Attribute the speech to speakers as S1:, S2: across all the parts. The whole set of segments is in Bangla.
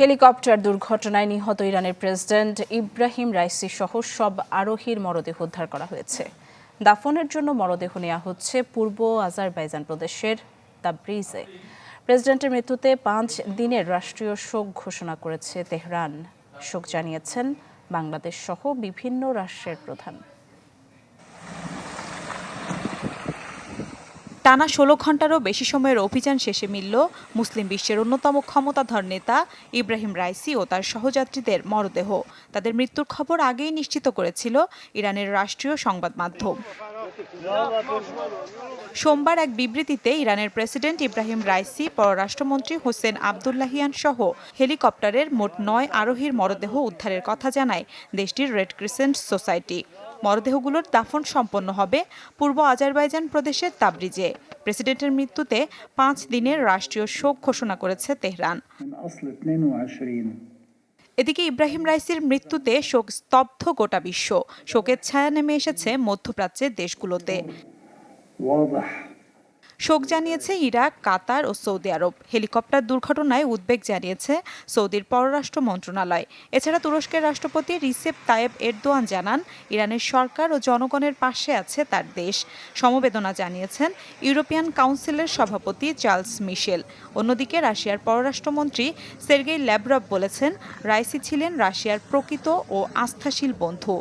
S1: হেলিকপ্টার দুর্ঘটনায় নিহত ইরানের প্রেসিডেন্ট ইব্রাহিম রাইসি সহ সব আরোহীর মরদেহ উদ্ধার করা হয়েছে দাফনের জন্য মরদেহ নেওয়া হচ্ছে পূর্ব আজারবাইজান প্রদেশের তাব্রিজে প্রেসিডেন্টের মৃত্যুতে পাঁচ দিনের রাষ্ট্রীয় শোক ঘোষণা করেছে তেহরান শোক জানিয়েছেন বাংলাদেশ সহ বিভিন্ন রাষ্ট্রের প্রধান টানা ষোলো ঘন্টারও বেশি সময়ের অভিযান শেষে মিলল মুসলিম বিশ্বের অন্যতম ক্ষমতাধর নেতা ইব্রাহিম রাইসি ও তার সহযাত্রীদের মরদেহ তাদের মৃত্যুর খবর আগেই নিশ্চিত করেছিল ইরানের রাষ্ট্রীয় সংবাদ মাধ্যম সোমবার এক বিবৃতিতে ইরানের প্রেসিডেন্ট ইব্রাহিম রাইসি পররাষ্ট্রমন্ত্রী হোসেন আবদুল্লাহিয়ান সহ হেলিকপ্টারের মোট নয় আরোহীর মরদেহ উদ্ধারের কথা জানায় দেশটির রেড ক্রিসেন্ট সোসাইটি মরদেহগুলোর দাফন সম্পন্ন হবে পূর্ব আজারবাইজান প্রদেশের তাবরিজে প্রেসিডেন্টের মৃত্যুতে পাঁচ দিনের রাষ্ট্রীয় শোক ঘোষণা করেছে তেহরান এদিকে ইব্রাহিম রাইসির মৃত্যুতে শোক স্তব্ধ গোটা বিশ্ব শোকের ছায়া নেমে এসেছে মধ্যপ্রাচ্যের দেশগুলোতে শোক জানিয়েছে ইরাক কাতার ও সৌদি আরব হেলিকপ্টার দুর্ঘটনায় উদ্বেগ জানিয়েছে সৌদির পররাষ্ট্র মন্ত্রণালয় এছাড়া তুরস্কের রাষ্ট্রপতি রিসেপ তায়েব এরদোয়ান জানান ইরানের সরকার ও জনগণের পাশে আছে তার দেশ সমবেদনা জানিয়েছেন ইউরোপিয়ান কাউন্সিলের সভাপতি চার্লস মিশেল অন্যদিকে রাশিয়ার পররাষ্ট্রমন্ত্রী সের্গেই ল্যাবরভ বলেছেন রাইসি ছিলেন রাশিয়ার প্রকৃত ও আস্থাশীল বন্ধু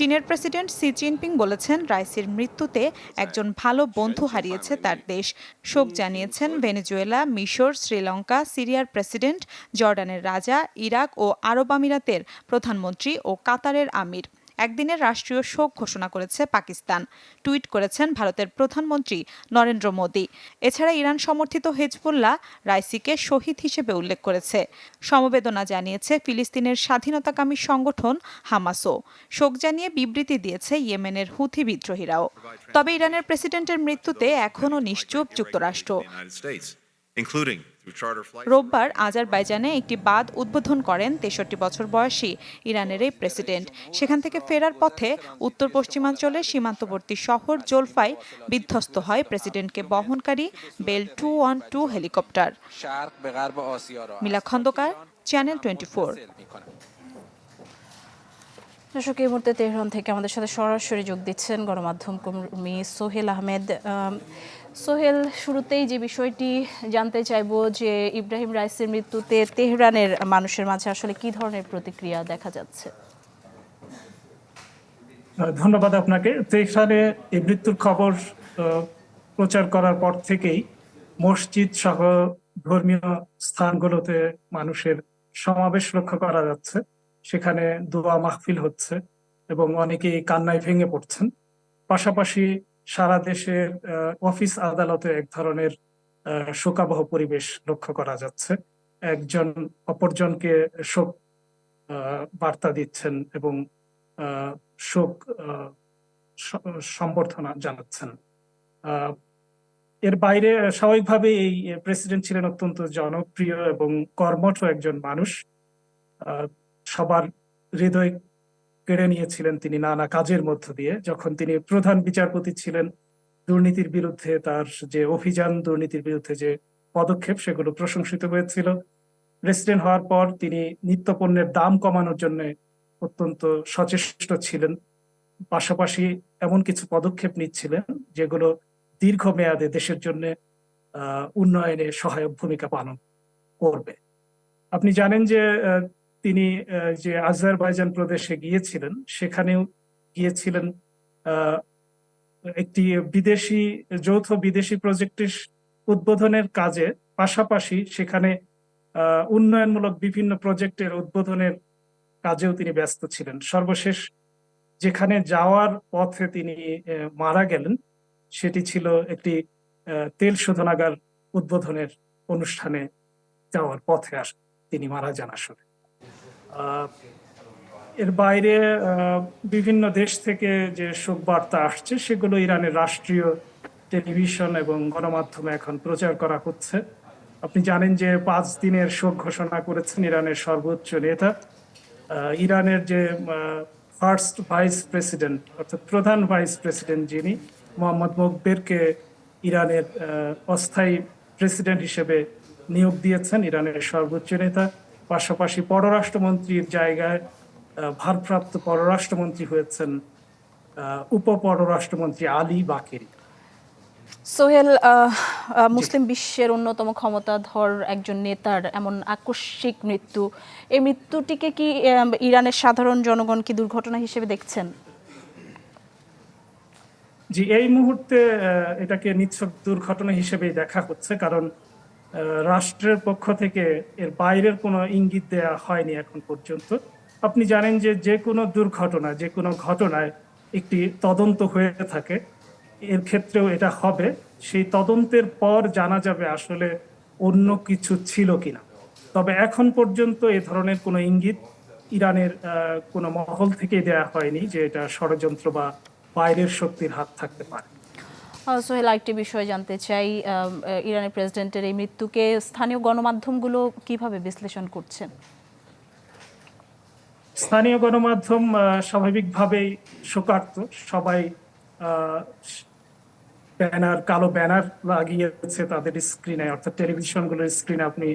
S1: চীনের প্রেসিডেন্ট সি জিনপিং বলেছেন রাইসির মৃত্যুতে একজন ভালো বন্ধু হারিয়েছে তার দেশ শোক জানিয়েছেন ভেনেজুয়েলা মিশর শ্রীলঙ্কা সিরিয়ার প্রেসিডেন্ট জর্ডানের রাজা ইরাক ও আরব আমিরাতের প্রধানমন্ত্রী ও কাতারের আমির একদিনের রাষ্ট্রীয় শোক ঘোষণা করেছে পাকিস্তান টুইট করেছেন ভারতের প্রধানমন্ত্রী নরেন্দ্র মোদী এছাড়া ইরান সমর্থিত হেজবুল্লাহ রাইসিকে শহীদ হিসেবে উল্লেখ করেছে সমবেদনা জানিয়েছে ফিলিস্তিনের স্বাধীনতাকামী সংগঠন হামাসও শোক জানিয়ে বিবৃতি দিয়েছে ইয়েমেনের হুথি বিদ্রোহীরাও তবে ইরানের প্রেসিডেন্টের মৃত্যুতে এখনও নিশ্চুপ যুক্তরাষ্ট্র রোববার আজারবাইজানে একটি বাদ উদ্বোধন করেন তেষট্টি বছর বয়সী ইরানের এই প্রেসিডেন্ট সেখান থেকে ফেরার পথে উত্তর পশ্চিমাঞ্চলের সীমান্তবর্তী শহর জোলফাই বিধ্বস্ত হয় প্রেসিডেন্টকে বহনকারী Bell two one two helicopter Mila Khondokar channel twenty four দর্শক এই মুহূর্তে তেহরান থেকে আমাদের সাথে সরাসরি যোগ দিচ্ছেন গণমাধ্যম কর্মী সোহেল আহমেদ সোহেল শুরুতেই যে বিষয়টি জানতে চাইব যে ইব্রাহিম রাইসের মৃত্যুতে তেহরানের মানুষের মাঝে আসলে কি ধরনের প্রতিক্রিয়া দেখা যাচ্ছে
S2: ধন্যবাদ আপনাকে তেহরানে এই মৃত্যুর খবর প্রচার করার পর থেকেই মসজিদ সহ ধর্মীয় স্থানগুলোতে মানুষের সমাবেশ লক্ষ্য করা যাচ্ছে সেখানে দোয়া মাহফিল হচ্ছে এবং অনেকেই কান্নায় ভেঙে পড়ছেন পাশাপাশি সারা দেশের অফিস আদালতে এক ধরনের শোকাবহ পরিবেশ লক্ষ্য করা যাচ্ছে একজন অপরজনকে শোক বার্তা দিচ্ছেন এবং শোক সম্বর্ধনা জানাচ্ছেন এর বাইরে স্বাভাবিকভাবে এই প্রেসিডেন্ট ছিলেন অত্যন্ত জনপ্রিয় এবং কর্মঠ একজন মানুষ সবার হৃদয় কেড়ে নিয়েছিলেন তিনি নানা কাজের মধ্য দিয়ে যখন তিনি প্রধান বিচারপতি ছিলেন দুর্নীতির বিরুদ্ধে তার যে অভিযান দুর্নীতির বিরুদ্ধে যে পদক্ষেপ সেগুলো প্রশংসিত হয়েছিল প্রেসিডেন্ট হওয়ার পর তিনি নিত্যপণ্যের দাম কমানোর জন্য অত্যন্ত সচেষ্ট ছিলেন পাশাপাশি এমন কিছু পদক্ষেপ নিচ্ছিলেন যেগুলো দীর্ঘমেয়াদে দেশের জন্য উন্নয়নে সহায়ক ভূমিকা পালন করবে আপনি জানেন যে তিনি যে আজারবাইজান প্রদেশে গিয়েছিলেন সেখানেও গিয়েছিলেন একটি বিদেশি যৌথ বিদেশি প্রজেক্টের উদ্বোধনের কাজে পাশাপাশি সেখানে উন্নয়নমূলক বিভিন্ন প্রজেক্টের উদ্বোধনের কাজেও তিনি ব্যস্ত ছিলেন সর্বশেষ যেখানে যাওয়ার পথে তিনি মারা গেলেন সেটি ছিল একটি তেল শোধনাগার উদ্বোধনের অনুষ্ঠানে যাওয়ার পথে আস তিনি মারা যান আসলে এর বাইরে বিভিন্ন দেশ থেকে যে শোক বার্তা আসছে সেগুলো ইরানের রাষ্ট্রীয় টেলিভিশন এবং গণমাধ্যমে এখন প্রচার করা হচ্ছে আপনি জানেন যে পাঁচ দিনের শোক ঘোষণা করেছেন ইরানের সর্বোচ্চ নেতা ইরানের যে ফার্স্ট ভাইস প্রেসিডেন্ট অর্থাৎ প্রধান ভাইস প্রেসিডেন্ট যিনি মোহাম্মদ মকবেরকে ইরানের অস্থায়ী প্রেসিডেন্ট হিসেবে নিয়োগ দিয়েছেন ইরানের সর্বোচ্চ নেতা পাশাপাশি পররাষ্ট্রমন্ত্রীর জায়গায় ভারপ্রাপ্ত পররাষ্ট্রমন্ত্রী হয়েছেন উপপররাষ্ট্রমন্ত্রী আলী বাকেরি
S1: সোহেল মুসলিম বিশ্বের অন্যতম ক্ষমতাধর একজন নেতার এমন আকস্মিক মৃত্যু এই মৃত্যুটিকে কি ইরানের সাধারণ জনগণ কি দুর্ঘটনা হিসেবে দেখছেন
S2: জি এই মুহূর্তে এটাকে নিচ্ছক দুর্ঘটনা হিসেবেই দেখা হচ্ছে কারণ রাষ্ট্রের পক্ষ থেকে এর বাইরের কোনো ইঙ্গিত দেয়া হয়নি এখন পর্যন্ত আপনি জানেন যে যে কোনো দুর্ঘটনা যে কোনো ঘটনায় একটি তদন্ত হয়ে থাকে এর ক্ষেত্রেও এটা হবে সেই তদন্তের পর জানা যাবে আসলে অন্য কিছু ছিল কিনা তবে এখন পর্যন্ত এ ধরনের কোনো ইঙ্গিত ইরানের কোনো মহল থেকে দেয়া হয়নি যে এটা ষড়যন্ত্র বা বাইরের শক্তির হাত থাকতে পারে
S1: সোহেল আরেকটি বিষয় জানতে চাই ইরানের um, uh, প্রেসিডেন্টের এই মৃত্যুকে স্থানীয় গণমাধ্যমগুলো কিভাবে বিশ্লেষণ করছেন
S2: স্থানীয় গণমাধ্যম uh, স্বাভাবিকভাবেই শোকার্ত সবাই uh, ব্যানার কালো ব্যানার লাগিয়েছে তাদের স্ক্রিনে অর্থাৎ টেলিভিশনগুলোর স্ক্রিনে আপনি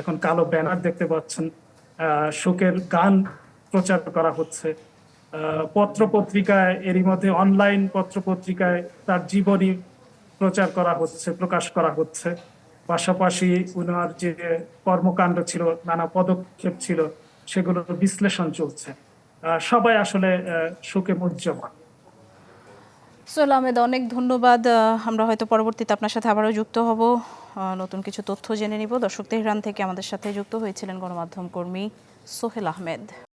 S2: এখন কালো ব্যানার দেখতে পাচ্ছেন শোকের গান প্রচার করা হচ্ছে পত্র পত্রিকায় এরই মধ্যে অনলাইন পত্র পত্রিকায় তার জীবনী প্রচার করা হচ্ছে প্রকাশ করা হচ্ছে পাশাপাশি উনার যে কর্মকাণ্ড ছিল নানা পদক্ষেপ ছিল সেগুলোর বিশ্লেষণ চলছে সবাই আসলে সুখে মজ্জমান
S1: সোল আহমেদ অনেক ধন্যবাদ আমরা হয়তো পরবর্তীতে আপনার সাথে আবারও যুক্ত হব নতুন কিছু তথ্য জেনে নিব দর্শক তেহরান থেকে আমাদের সাথে যুক্ত হয়েছিলেন গণমাধ্যম কর্মী সোহেল আহমেদ